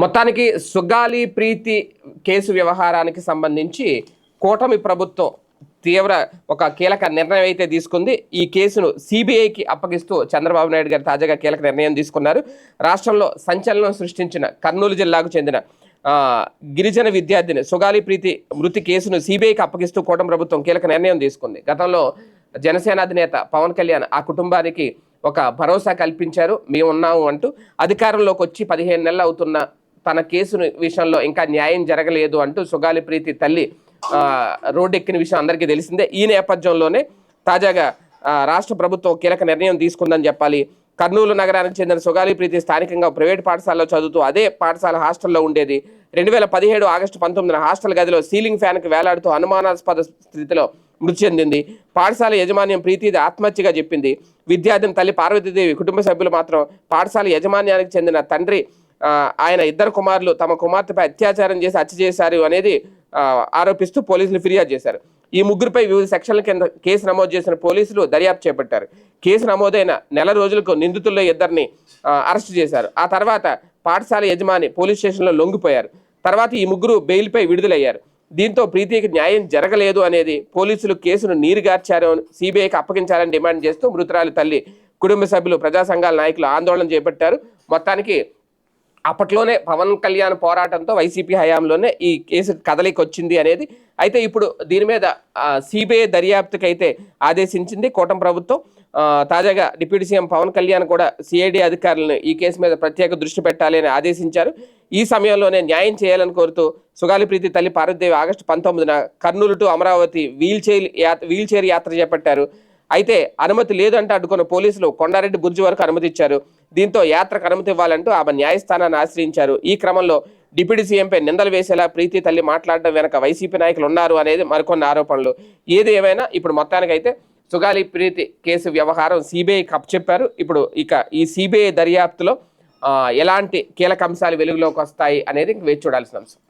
మొత్తానికి సుగాలి ప్రీతి కేసు వ్యవహారానికి సంబంధించి కూటమి ప్రభుత్వం తీవ్ర ఒక కీలక నిర్ణయం అయితే తీసుకుంది. ఈ కేసును సిబిఐకి అప్పగిస్తూ చంద్రబాబు నాయుడు గారు తాజాగా కీలక నిర్ణయం తీసుకున్నారు. రాష్ట్రంలో సంచలనం సృష్టించిన కర్నూలు జిల్లాకు చెందిన గిరిజన విద్యార్థిని సుగాలి ప్రీతి మృతి కేసును సిబిఐకి అప్పగిస్తూ కూటమి ప్రభుత్వం కీలక నిర్ణయం తీసుకుంది. గతంలో జనసేన అధినేత పవన్ కళ్యాణ్ ఆ కుటుంబానికి ఒక భరోసా కల్పించారు. మేము ఉన్నాము అంటూ అధికారంలోకి వచ్చి పదిహేను నెలలు అవుతున్న తన కేసు విషయంలో ఇంకా న్యాయం జరగలేదు అంటూ సుగాలి ప్రీతి తల్లి రోడ్డెక్కిన విషయం అందరికీ తెలిసిందే. ఈ నేపథ్యంలోనే తాజాగా రాష్ట్ర ప్రభుత్వం కీలక నిర్ణయం తీసుకుందని చెప్పాలి. కర్నూలు నగరానికి చెందిన సుగాలి ప్రీతి స్థానికంగా ప్రైవేట్ పాఠశాలలో చదువుతూ అదే పాఠశాల హాస్టల్లో ఉండేది. రెండు వేల పదిహేడు ఆగస్టు పంతొమ్మిదిన హాస్టల్ గదిలో సీలింగ్ ఫ్యాన్కి వేలాడుతూ అనుమానాస్పద స్థితిలో మృతి చెందింది. పాఠశాల యాజమాన్యం ప్రీతిది ఆత్మహత్యగా చెప్పింది. విద్యార్థిని తల్లి పార్వతీదేవి కుటుంబ సభ్యులు మాత్రం పాఠశాల యాజమాన్యానికి చెందిన తండ్రి ఆయన ఇద్దరు కుమారులు తమ కుమార్తెపై అత్యాచారం చేసి హత్య చేశారు అనేది ఆరోపిస్తూ పోలీసులు ఫిర్యాదు చేశారు. ఈ ముగ్గురుపై వివిధ సెక్షన్ల కింద కేసు నమోదు చేసిన పోలీసులు దర్యాప్తు చేపట్టారు. కేసు నమోదైన నెల రోజులకు నిందితుల్లో ఇద్దరిని అరెస్ట్ అరెస్టు చేశారు. ఆ తర్వాత పాఠశాల యజమాని పోలీస్ స్టేషన్లో లొంగిపోయారు. తర్వాత ఈ ముగ్గురు బెయిల్పై విడుదలయ్యారు. దీంతో ప్రీతికి న్యాయం జరగలేదు అనేది పోలీసులు కేసును నీరుగార్చారు సిబిఐకి అప్పగించాలని డిమాండ్ చేస్తూ మృతురాలి తల్లి కుటుంబ సభ్యులు ప్రజా సంఘాల నాయకులు ఆందోళన చేపట్టారు. మొత్తానికి అప్పట్లోనే పవన్ కళ్యాణ్ పోరాటంతో వైసీపీ హయాంలోనే ఈ కేసు కదలికి వచ్చింది అనేది. అయితే ఇప్పుడు దీని మీద సిబిఐ దర్యాప్తుకి అయితే ఆదేశించింది కూటమి ప్రభుత్వం. తాజాగా డిప్యూటీ సీఎం పవన్ కళ్యాణ్ కూడా సిఐడి అధికారులను ఈ కేసు మీద ప్రత్యేక దృష్టి పెట్టాలి అని ఆదేశించారు. ఈ సమయంలోనే న్యాయం చేయాలని కోరుతూ సుగాలి ప్రీతి తల్లి పార్వదేవి ఆగస్టు పంతొమ్మిదిన Kurnool to Amaravati wheel chair యాత్ర వీల్ చైర్ యాత్ర చేపట్టారు. అయితే అనుమతి లేదంటే అడ్డుకున్న పోలీసులు కొండారెడ్డి బుర్జు వరకు అనుమతి ఇచ్చారు. దీంతో యాత్రకు అనుమతి ఇవ్వాలంటూ ఆమె న్యాయస్థానాన్ని ఆశ్రయించారు. ఈ క్రమంలో డిప్యూటీ సీఎంపై నిందలు వేసేలా ప్రీతి తల్లి మాట్లాడడం వెనక వైసీపీ నాయకులు ఉన్నారు అనేది మరికొన్ని ఆరోపణలు. ఏది ఏమైనా ఇప్పుడు మొత్తానికైతే సుగాలి ప్రీతి కేసు వ్యవహారం సీబీఐ కప్ చెప్పారు. ఇప్పుడు ఇక ఈ సిబిఐ దర్యాప్తులో ఎలాంటి కీలక అంశాలు వెలుగులోకి వస్తాయి అనేది ఇంక వేచి చూడాల్సిన అంశం.